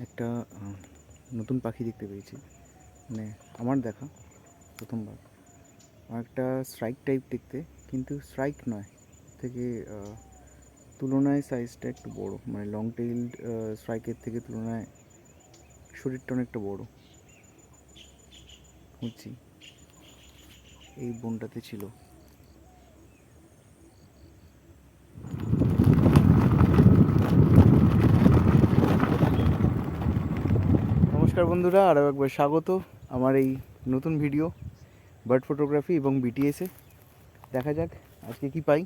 একটা নতুন পাখি দেখতে পেয়েছি। মানে আমার দেখা, প্রথমবার। অনেকটা স্ট্রাইক টাইপ দেখতে, কিন্তু স্ট্রাইক নয়। থেকে তুলনায় সাইজটা একটু বড়। মানে লং টেইলড স্ট্রাইকের থেকে তুলনায় শরীরটা অনেকটা বড়। বুঝছি? এই বনটাতে ছিল। নমস্কার বন্ধুরা, আরও একবার স্বাগত আমার এই নতুন ভিডিও বার্ড ফটোগ্রাফি এবং বিটিএসে দেখা যাক আজকে কি পাই।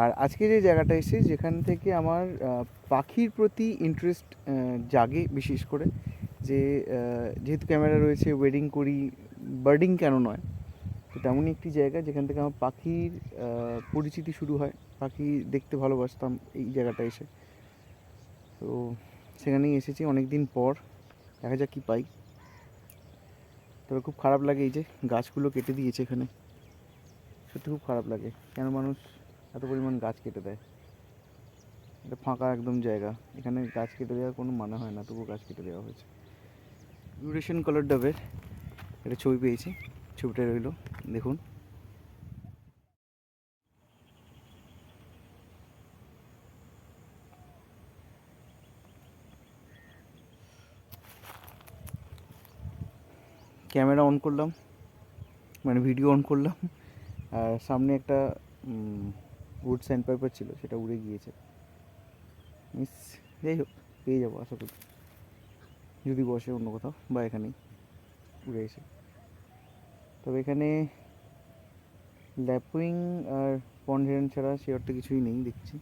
আর আজকে যে জায়গাটা এসে যেখান থেকে আমার পাখির প্রতি ইন্টারেস্ট জাগে বিশেষ করে যে যেহেতু ক্যামেরা রয়েছে ওয়েডিং করি বার্ডিং কেন নয়? তো তেমনই একটি জায়গা যেখান থেকে আমার পাখির পরিচিতি শুরু হয়। পাখি দেখতে ভালোবাসতাম এই জায়গাটা এসে। তো সেখানেই এসেছি অনেক দিন পর। দেখা যাক কি পাই। তবে খুব খারাপ লাগে এই যে গাছগুলো কেটে দিয়েছে এখানে। সত্যি খুব খারাপ লাগে। কেন মানুষ এত পরিমাণ গাছ কেটে দেয়? এটা ফাঁকা একদম জায়গা। এখানে গাছ কেটে দেওয়ার কোনো মানে হয় না, তবুও গাছ কেটে দেওয়া হয়েছে। ইউরেশন কালার ডাবের একটা ছবি পেয়েছি। ছবিটা রইল, দেখুন। ক্যামেরা অন করলাম মানে ভিডিও অন করলাম, আর সামনে একটা উড স্যান্ড পেপার ছিল, সেটা উড়ে গিয়েছে। মিস যাই হোক, পেয়ে যাব, আশা করি। যদি বসে অন্য কোথাও, বা এখানেই উড়ে এসে। তবে এখানে ল্যাপুইং আর পন্ডেন ছাড়া সে অর্থে কিছুই নেই, দেখছি।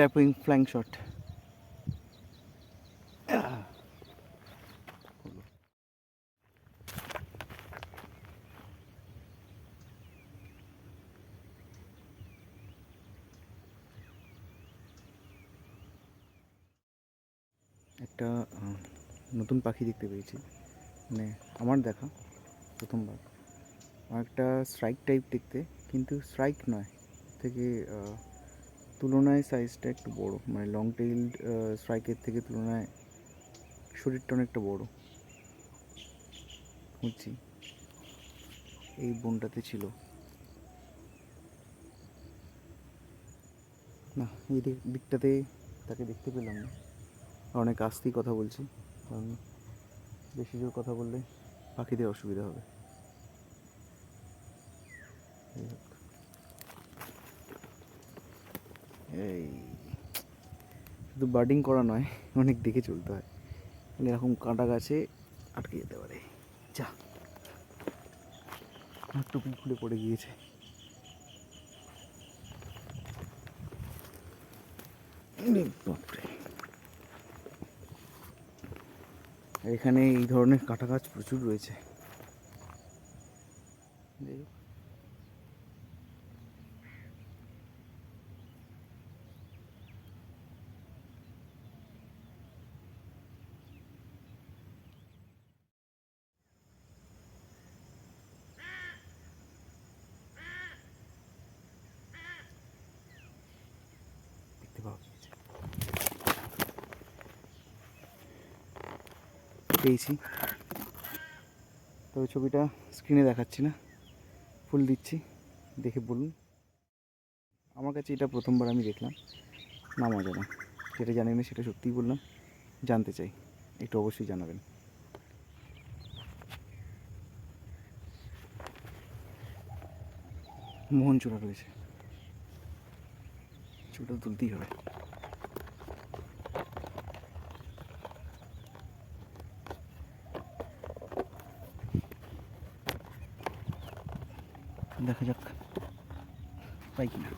Lapwing flank shot. একটা নতুন পাখি দেখতে পেয়েছি। মানে আমার দেখা, প্রথমবার। অনেকটা স্ট্রাইক টাইপ দেখতে, কিন্তু স্ট্রাইক নয়। থেকে তুলনায় সাইজটা একটু বড়। মানে লং টেইলড স্ট্রাইকের থেকে তুলনায় শরীরটা অনেকটা বড়। বুঝছি? এই বনটাতে ছিল। না, এই দিকটাতে তাকে দেখতে পেলাম না। অনেক আস্তেই কথা বলছি, কারণ বেশি জোর কথা বললে পাখিদের অসুবিধা হবে যাই হোক। এই, শুধু বার্ডিং করা নয়, অনেক দেখে চলতে হয়। মানে এরকম কাঁটা গাছে আটকে যেতে পারে। যা। আমার টুপি খুলে পড়ে গিয়েছে। এখানে এই ধরনের কাঁটা গাছ প্রচুর রয়েছে। যাই হোক। পেয়েছি। তবে ছবিটা স্ক্রিনে দেখাচ্ছি না। ফুল দিচ্ছি। দেখে বলুন। আমার কাছে এটা প্রথমবার আমি দেখলাম। নাম অজানা। যেটা জানি না সেটা সত্যিই বললাম। জানতে চাই। একটু অবশ্যই জানাবেন। মোহন চূড়া রয়েছে। ছবিটা তুলতেই হবে। দেখা যাক পাই কিনা।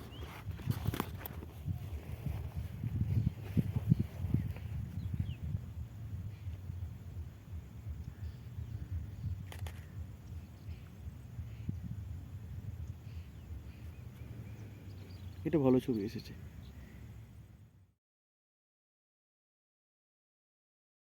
এটা ভালো ছবি এসেছে।